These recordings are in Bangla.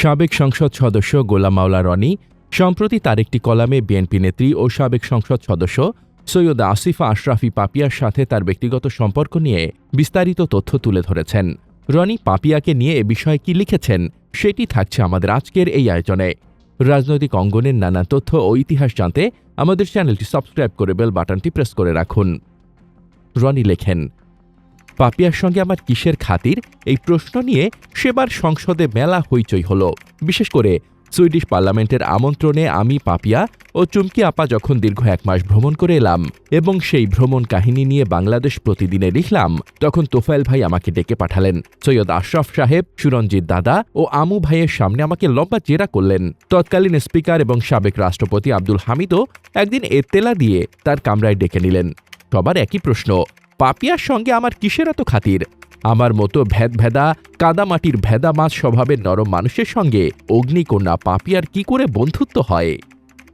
সাবেক সংসদ সদস্য গোলাম মাওলা রনি, সম্প্রতি তার একটি কলামে বিএনপি নেত্রী ও সাবেক সংসদ সদস্য সৈয়দ আসিফা আশরাফি পাপিয়ার সাথে তার ব্যক্তিগত সম্পর্ক নিয়ে বিস্তারিত তথ্য তুলে ধরেছেন। রনি পাপিয়াকে নিয়ে এ বিষয়ে কি লিখেছেন, সেটি থাকছে আমাদের আজকের এই আয়োজনে। রাজনৈতিক অঙ্গনের নানা তথ্য ও ইতিহাস জানতে আমাদের চ্যানেলটি সাবস্ক্রাইব করে বেল বাটনটি প্রেস করে রাখুন। রনি লেখেন পাপিয়ার সঙ্গে আমার কিসের খাতির? এই প্রশ্ন নিয়ে সেবার সংসদে মেলা হইচই হল। বিশেষ করে সুইডিশ পার্লামেন্টের আমন্ত্রণে আমি, পাপিয়া ও চুমকি আপা যখন দীর্ঘ এক মাস ভ্রমণ করে এলাম এবং সেই ভ্রমণ কাহিনী নিয়ে বাংলাদেশ প্রতিদিনে লিখলাম, তখন তোফায়েল ভাই আমাকে ডেকে পাঠালেন। সৈয়দ আশরাফ সাহেব, সুরঞ্জিত দাদা ও আমু ভাইয়ের সামনে আমাকে লম্বা জেরা করলেন। তৎকালীন স্পিকার এবং সাবেক রাষ্ট্রপতি আব্দুল হামিদও একদিন এতেলা দিয়ে তার কামরায় ডেকে নিলেন। সবার একই প্রশ্ন পাপিয়ার সঙ্গে আমার কিসের এত খাতির? আমার মতো ভেদ ভেদা কাদামাটির ভেদা মাছ স্বভাবের নরম মানুষের সঙ্গে অগ্নিকন্যা পাপিয়ার কি করে বন্ধুত্ব হয়?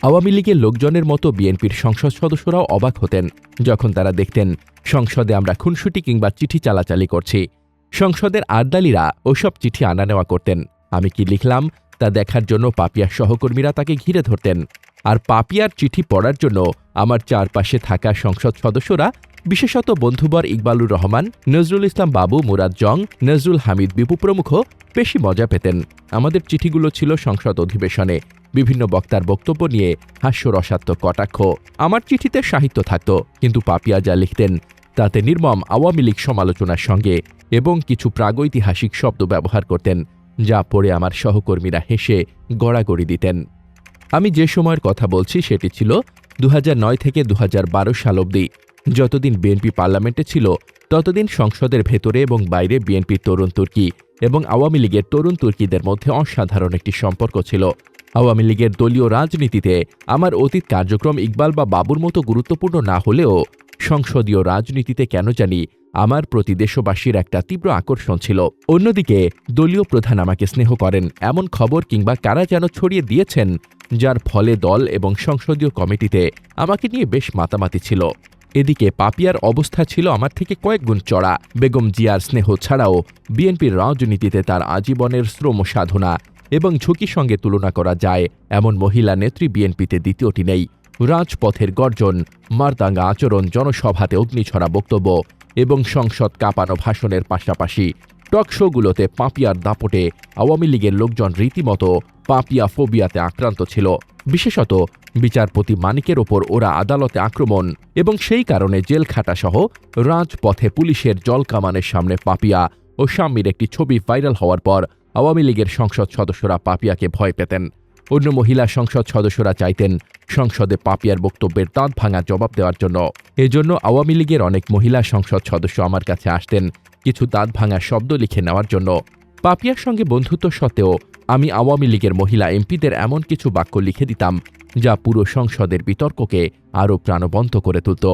আওয়ামী লীগের লোকজনের মতো বিএনপির সংসদ সদস্যরাও অবাক হতেন যখন তারা দেখতেন সংসদে আমরা খুনসুটি কিংবা চিঠি চালাচালি করছি। সংসদের আর্দালিরা ওসব চিঠি আনা নেওয়া করতেন। আমি কি লিখলাম? তা দেখার জন্য পাপিয়ার সহকর্মীরা তাকে ঘিরে ধরতেন। আর পাপিয়ার চিঠি পড়ার জন্য আমার চারপাশে থাকা সংসদ সদস্যরা বিশেষত বন্ধুবর ইকবালুর রহমান, নজরুল ইসলাম বাবু মুরাদ জং, নজরুল হামিদ বিপু প্রমুখ বেশি মজা পেতেন। আমাদের চিঠিগুলো ছিল সংসদ অধিবেশনে। বিভিন্ন বক্তার বক্তব্য নিয়ে হাস্যরসাত্মক কটাক্ষ। আমার চিঠিতে সাহিত্য থাকত, কিন্তু পাপিয়া যা লিখতেন, তাতে নির্মম আওয়ামী লীগ সমালোচনার সঙ্গে এবং কিছু প্রাগৈতিহাসিক শব্দ ব্যবহার করতেন, যা পড়ে আমার সহকর্মীরা হেসে গড়াগড়ি দিতেন। আমি যে সময়ের কথা বলছি সেটি ছিল দু হাজার নয় থেকে দু হাজার বারো সাল অবধি। যতদিন বিএনপি পার্লামেন্টে ছিল, ততদিন সংসদের ভেতরে এবং বাইরে বিএনপির তরুণ তুর্কি এবং আওয়ামী লীগের তরুণ তুর্কিদের মধ্যে অসাধারণ একটি সম্পর্ক ছিল। আওয়ামী লীগের দলীয় রাজনীতিতে আমার অতীত কার্যক্রম ইকবাল বা বাবুর মতো গুরুত্বপূর্ণ না হলেও সংসদীয় রাজনীতিতে কেন জানি আমার প্রতি দেশবাসীর একটা তীব্র আকর্ষণ ছিল। অন্যদিকে দলীয় প্রধান আমাকে স্নেহ করেন, এমন খবর কিংবা কারা যেন ছড়িয়ে দিয়েছেন, যার ফলে দল এবং সংসদীয় কমিটিতে আমাকে নিয়ে বেশ মাতামাতি ছিল। এদিকে পাপিয়ার অবস্থা ছিল আমার থেকে কয়েক গুণ চড়া। বেগম জিয়ার স্নেহ ছাড়াও বিএনপির রাজনীতিতে তার আজীবনের শ্রম সাধনা এবং ঝুঁকির সঙ্গে তুলনা করা যায়, এমন মহিলা নেত্রী বিএনপিতে দ্বিতীয়টি নেই। রাজপথের গর্জন, মারদাঙ্গা আচরণ, জনসভাতে অগ্নিছড়া বক্তব্য এবং সংসদ কাঁপানো ভাষণের পাশাপাশি টক শোগুলোতে পাপিয়ার দাপটে আওয়ামী লীগের লোকজন রীতিমতো পাপিয়া ফোবিয়াতে আক্রান্ত ছিল। বিশেষত বিচারপতি মানিকের ওপর ওরা আদালতে আক্রমণ এবং সেই কারণে জেল খাটাসহ রাজপথে পুলিশের জলকামানের সামনে পাপিয়া ও স্বামীর একটি ছবি ভাইরাল হওয়ার পর আওয়ামী লীগের সংসদ সদস্যরা পাপিয়াকে ভয় পেতেন। অন্য মহিলা সংসদ সদস্যরা চাইতেন সংসদে পাপিয়ার বক্তব্যের দাঁত ভাঙা জবাব দেওয়ার জন্য। এজন্য আওয়ামী লীগের অনেক মহিলা সংসদ সদস্য আমার কাছে আসতেন কিছু দাঁত ভাঙা শব্দ লিখে নেওয়ার জন্য। পাপিয়ার সঙ্গে বন্ধুত্ব সত্ত্বেও আমি আওয়ামী লীগের মহিলা এমপিদের এমন কিছু বাক্য লিখে দিতাম, যা পুরো সংসদের বিতর্ককে আরও প্রাণবন্ত করে তুলত।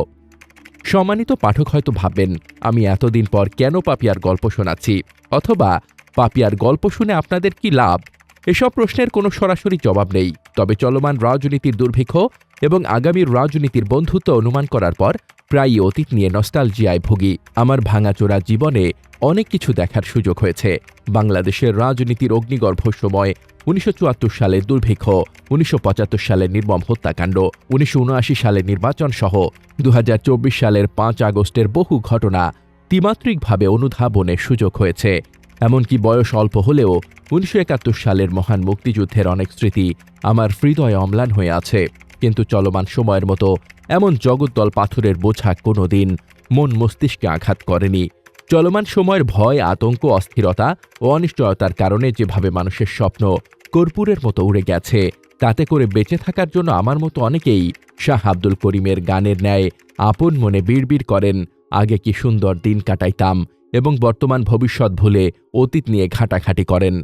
সম্মানিত পাঠক হয়তো ভাববেন, আমি এতদিন পর কেন পাপিয়ার গল্প শোনাচ্ছি? অথবা, পাপিয়ার গল্প শুনে আপনাদের কি লাভ? এসব প্রশ্নের কোনো সরাসরি জবাব নেই। তবে চলমান রাজনীতির দুর্ভিক্ষ এবং আগামীর রাজনীতির বন্ধুত্ব অনুমান করার পর প্রায়ই অতীত নিয়ে নস্টালজিয়ায় ভুগি। আমার ভাঙাচোরা জীবনে অনেক কিছু দেখার সুযোগ হয়েছে। বাংলাদেশের রাজনীতির অগ্নিগর্ভ সময় উনিশশো চুয়াত্তর সালের দুর্ভিক্ষ, উনিশশো পঁচাত্তর সালের নির্মম হত্যাকাণ্ড, উনিশশো উনআশি সালের নির্বাচন সহ দু হাজার চব্বিশ সালের পাঁচ আগস্টের বহু ঘটনা ত্রিমাত্রিকভাবে অনুধাবনের সুযোগ হয়েছে। এমনকি বয়স অল্প হলেও উনিশশো একাত্তর সালের মহান মুক্তিযুদ্ধের অনেক স্মৃতি আমার হৃদয়ে অম্লান হয়ে আছে। কিন্তু চলমান সময়ের মতো এমন জগদ্দল পাথরের বোঝা কোনো দিন মন মস্তিষ্কে আঘাত করেনি। চলমান সময়ের ভয়, আতঙ্ক, অস্থিরতা ও অনিশ্চয়তার কারণে যেভাবে মানুষের স্বপ্ন কর্পূরের মতো উড়ে গেছে, তাতে করে বেঁচে থাকার জন্য আমার মতো অনেকেই শাহ আব্দুল করিমের গানের ন্যায় আপন মনে বিড়বিড় করেন, আগে কি সুন্দর দিন কাটাইতাম এবং বর্তমান ভবিষ্যৎ ভুলে অতীত নিয়ে ঘাটাঘাটি করেন।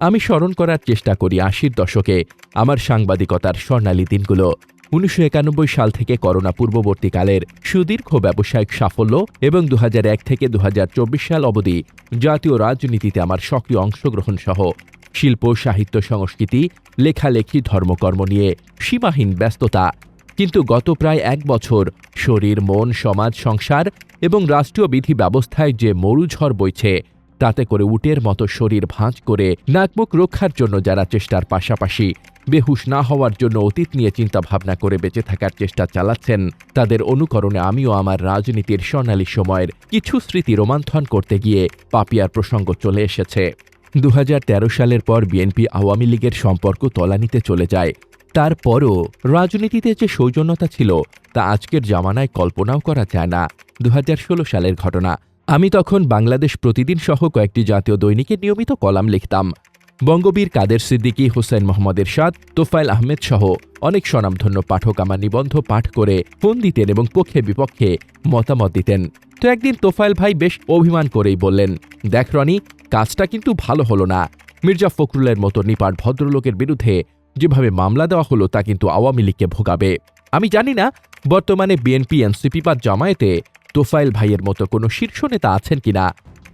আমি স্মরণ করার চেষ্টা করি আশির দশকে আমার সাংবাদিকতার স্বর্ণালী দিনগুলো। উনিশশো একানব্বই সাল থেকে করোনা পূর্ববর্তীকালের সুদীর্ঘ ব্যবসায়িক সাফল্য এবং দুহাজার এক থেকে দুহাজার চব্বিশ সাল অবধি জাতীয় রাজনীতিতে আমার সক্রিয় অংশগ্রহণ সহ শিল্প, সাহিত্য, সংস্কৃতি, লেখালেখি, ধর্মকর্ম নিয়ে সীমাহীন ব্যস্ততা কিন্তু গত প্রায় এক বছর শরীর, মন, সমাজ, সংসার এবং রাষ্ট্রীয় বিধি ব্যবস্থায় যে মরুঝড় বইছে, তাতে করে উটের মতো শরীর ভাঁজ করে নাকমুখ রক্ষার জন্য যারা চেষ্টার পাশাপাশি বেহুশ না হওয়ার জন্য অতীত নিয়ে চিন্তা ভাবনা করে বেঁচে থাকার চেষ্টা চালাচ্ছেন, তাদের অনুকরণে আমিও আমার রাজনীতির স্বর্ণালী সময়ের কিছু স্মৃতি রোমান্থন করতে গিয়ে পাপিয়ার প্রসঙ্গ চলে এসেছে। দু হাজার তেরো সালের পর বিএনপি আওয়ামী লীগের সম্পর্ক তলানিতে চলে যায়। তারপরও রাজনীতিতে যে সৌজন্যতা ছিল, তা আজকের জামানায় কল্পনাও করা যায় না। দু হাজার ষোলো সালের ঘটনা। আমি তখন বাংলাদেশ প্রতিদিন সহ কয়েকটি জাতীয় দৈনিকে নিয়মিত কলাম লিখতাম। বঙ্গবীর কাদের সিদ্দিকী হোসেন মোহাম্মদ এরশাদ, তোফায়েল আহমেদ সহ অনেক স্বনামধন্য পাঠক আমার নিবন্ধ পাঠ করে ফোন দিতেন এবং পক্ষে বিপক্ষে মতামত দিতেন। তো একদিন তোফায়েল ভাই বেশ অভিমান করেই বললেন, দেখ রনি, কাজটা কিন্তু ভালো হলো না। মির্জা ফখরুলের মতো নিপাট ভদ্রলোকের বিরুদ্ধে যেভাবে মামলা দেওয়া হলো তা কিন্তু আওয়ামী লীগকে ভোগাবে। আমি জানি না, বর্তমানে বিএনপি, এনসিপি বা জামায়াতে তোফায়েল ভাইয়ের মতো কোনো শীর্ষ নেতা আছেন কিনা,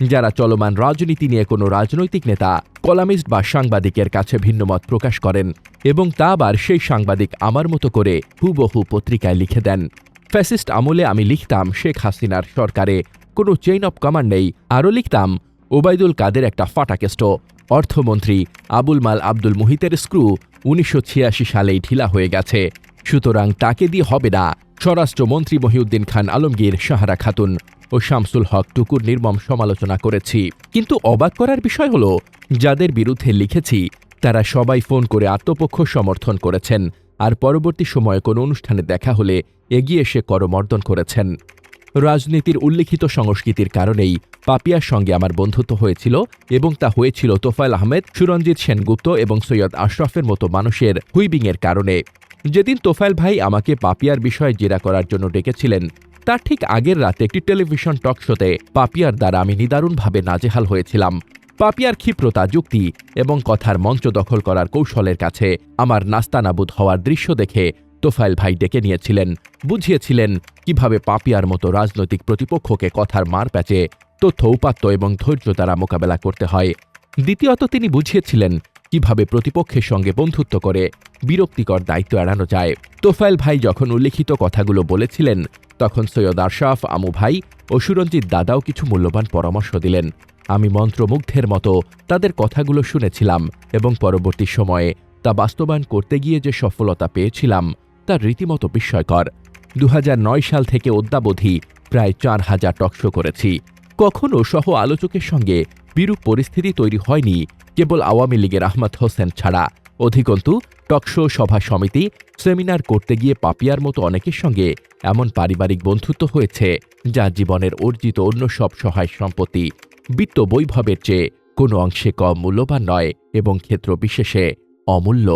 যারা চলমান রাজনীতি নিয়ে কোনো রাজনৈতিক নেতা, কলামিস্ট বা সাংবাদিকের কাছে ভিন্নমত প্রকাশ করেন এবং তা আবার সেই সাংবাদিক আমার মতো করে হুবহু পত্রিকায় লিখে দেন। ফ্যাসিস্ট আমলে আমি লিখতাম, শেখ হাসিনার সরকারে কোনো চেইন অব কমান্ড নেই। আরও লিখতাম, ওবায়দুল কাদের একটা ফাটাকেষ্ট। অর্থমন্ত্রী আবুল মাল আব্দুল মুহিতের স্ক্রু উনিশশো ছিয়াশি সালেই ঢিলা হয়ে গেছে। সুতরাং তাকে দিয়ে হবে না, স্বরাষ্ট্রমন্ত্রী মহিউদ্দিন খান আলমগীর সাহারা খাতুন ও শামসুল হক টুকুর নির্মম সমালোচনা করেছি। কিন্তু অবাক করার বিষয় হল, যাদের বিরুদ্ধে লিখেছি, তারা সবাই ফোন করে আত্মপক্ষ সমর্থন করেছেন, আর পরবর্তী সময়ে কোনো অনুষ্ঠানে দেখা হলে এগিয়ে এসে করমর্দন করেছেন। রাজনীতির উল্লিখিত সংস্কৃতির কারণেই পাপিয়ার সঙ্গে আমার বন্ধুত্ব হয়েছিল এবং তা হয়েছিল তোফায়েল আহমেদ, সুরঞ্জিত সেনগুপ্ত এবং সৈয়দ আশরাফের মতো মানুষের হুইবিংয়ের কারণে। যেদিন তোফায়েল ভাই আমাকে পাপিয়ার বিষয়ে জেরা করার জন্য ডেকেছিলেন, তার ঠিক আগের রাতে একটি টেলিভিশন টক শোতে পাপিয়ার দ্বারা আমি নিদারুণভাবে নাজেহাল হয়েছিলাম। পাপিয়ার ক্ষিপ্রতা, যুক্তি এবং কথার মঞ্চ দখল করার কৌশলের কাছে আমার নাস্তানাবুদ হওয়ার দৃশ্য দেখে তোফায়েল ভাই ডেকে নিয়েছিলেন। বুঝিয়েছিলেন কীভাবে পাপিয়ার মতো রাজনৈতিক প্রতিপক্ষকে কথার মার প্যাচে তথ্য, উপাত্ত এবং ধৈর্য দ্বারা মোকাবেলা করতে হয়। দ্বিতীয়ত তিনি বুঝিয়েছিলেন কীভাবে প্রতিপক্ষের সঙ্গে বন্ধুত্ব করে বিরক্তিকর দায়িত্ব এড়ানো যায়। তোফায়েল ভাই যখন উল্লিখিত কথাগুলো বলেছিলেন, তখন সৈয়দ আশরাফ আমু ভাই ও সুরঞ্জিত দাদাও কিছু মূল্যবান পরামর্শ দিলেন। আমি মন্ত্রমুগ্ধের মতো তাদের কথাগুলো শুনেছিলাম এবং পরবর্তী সময়ে তা বাস্তবায়ন করতে গিয়ে যে সফলতা পেয়েছিলাম তা রীতিমতো বিস্ময়কর। দু হাজার নয় সাল থেকে অদ্যাবধি প্রায় চার হাজার টকশো করেছি। কখনও সহ আলোচকের সঙ্গে বিরূপ পরিস্থিতি তৈরি হয়নি কেবল আওয়ামী লীগের আহমদ হোসেন ছাড়া। অধিকন্তু টকশো সভা সমিতি সেমিনার করতে গিয়ে পাপিয়ার মতো অনেকের সঙ্গে এমন পারিবারিক বন্ধুত্ব হয়েছে যা জীবনের অর্জিত অন্য সব সহায় সম্পত্তি বিত্ত বৈভবের চেয়ে কোনো অংশে কম মূল্যবান নয় এবং ক্ষেত্র বিশেষে অমূল্য।